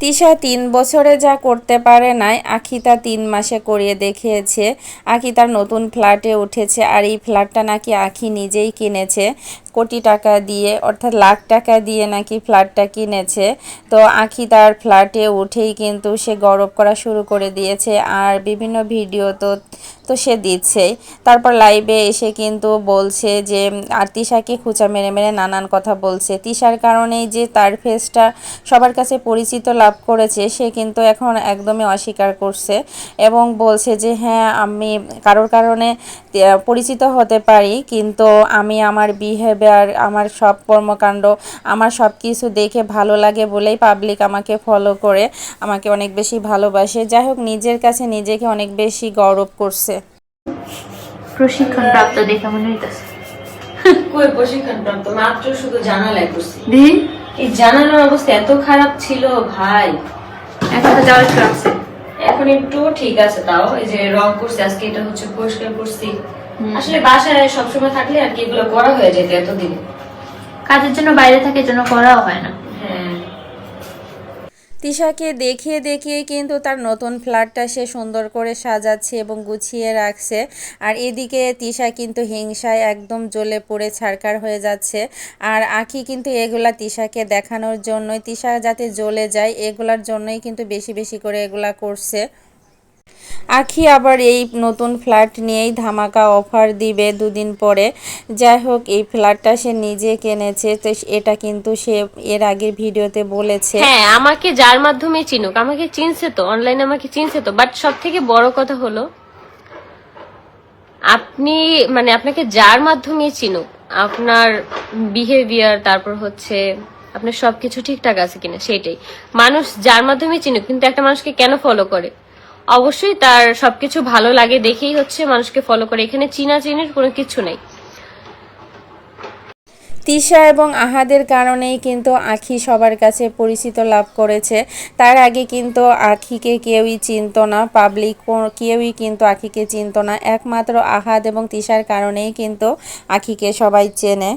তিশা তিন বছরে যা করতে পারে নাই আখি তা তিন মাসে করিয়ে দেখিয়েছে। আখি তার নতুন ফ্ল্যাটে উঠেছে আর এই ফ্ল্যাটটা নাকি আখি নিজেই কিনেছে। কোটি টাকা দিয়ে, অর্থাৎ লাখ টাকা দিয়ে নাকি ফ্ল্যাটটা কিনেছে। তো আখি তার ফ্ল্যাটে উঠেই কিন্তু সে গৌরব করা শুরু করে দিয়েছে আর বিভিন্ন ভিডিও তো তো সে দিচ্ছেই। তারপর লাইভে এসে কিন্তু বলছে যে, আর তিশাকে খুঁচা মেরে মেরে নানান কথা বলছে। তিশার কারণেই যে তার ফেসটা সবার কাছে পরিচিত লাভ করেছে সে কিন্তু এখন একদমই অস্বীকার করছে এবং বলছে যে হ্যাঁ আমি কারোর কারণে পরিচিত হতে পারি কিন্তু আমি আমার বিহেভিয়ার আমার সব কর্মকাণ্ড আমার সব কিছু দেখে ভালো লাগে বলেই পাবলিক আমাকে ফলো করে আমাকে অনেক বেশি ভালোবাসে। যাই হোক নিজের কাছে নিজেকে অনেক বেশি গৌরব করছে। প্রশিক্ষণ প্রাপ্ত দেখে মনে হইতেছে। কই প্রশিক্ষণ প্রাপ্ত মাত্র শুধু জানালাই করছি এই জানানোর অবস্থা এত খারাপ ছিল ভাই। এখন তো যাওয়ার একটু আছে। এখন একটু ঠিক আছে তাও এই যে রং করছি আজকে এটা হচ্ছে পরিষ্কার করছি। আসলে বাসায় সবসময় থাকলে আর কি এগুলো করা হয়ে যেত এতদিনে। কাজের জন্য বাইরে থাকে জন্য করাও হয় না। হ্যাঁ। তিশাকে দেখিয়ে দেখিয়ে কিন্তু তার নতুন ফ্ল্যাটটা সে সুন্দর করে সাজাচ্ছে এবং গুছিয়ে রাখছে। আর এদিকে তিশা কিন্তু হিংসায় একদম জ্বলে পড়ে ছাড়কার হয়ে যাচ্ছে। আর আখি কিন্তু এগুলা তিশাকে দেখানোর জন্যই, তিশা যাতে জ্বলে যায়, এগুলার জন্যই কিন্তু বেশি বেশি করে এগুলা করছে। আখি আবার এই নতুন ফ্ল্যাট নিয়েই ধামাকা অফার দিবে দুদিন পরে। যাই হোক, এই ফ্ল্যাটটা সে নিজে কিনেছে, তো এটা কিন্তু সে এর আগের ভিডিওতে বলেছে। হ্যাঁ আমাকে যার মাধ্যমে চিনুক, আমাকে চিনছে তো অনলাইনে আমাকে চিনছে তো। বাট সব থেকে বড় কথা হলো, আপনি মানে আপনাকে যার মাধ্যমে চিনুক, আপনার বিহেভিয়ার তারপর হচ্ছে আপনার সবকিছু ঠিকঠাক আছে কিনা সেটাই মানুষ যার মাধ্যমে চিনুক, কিন্তু একটা মানুষকে কেন ফলো করে? অবশ্যই তার সবকিছু ভালো লাগে দেখেই হচ্ছে মানুষকে ফলো করে। এখানে চিনা চিনির কোনো কিছু নেই। তিশা এবং আহাদের কারণেই কিন্তু আখি সবার কাছে পরিচিত লাভ করেছে। তার আগে কিন্তু আখিকে কেউই চিনত না পাবলিক কেউই কিন্তু আখিকে চিনত না। একমাত্র আহাদ এবং তিশার কারণেই কিন্তু আখিকে সবাই চেনে।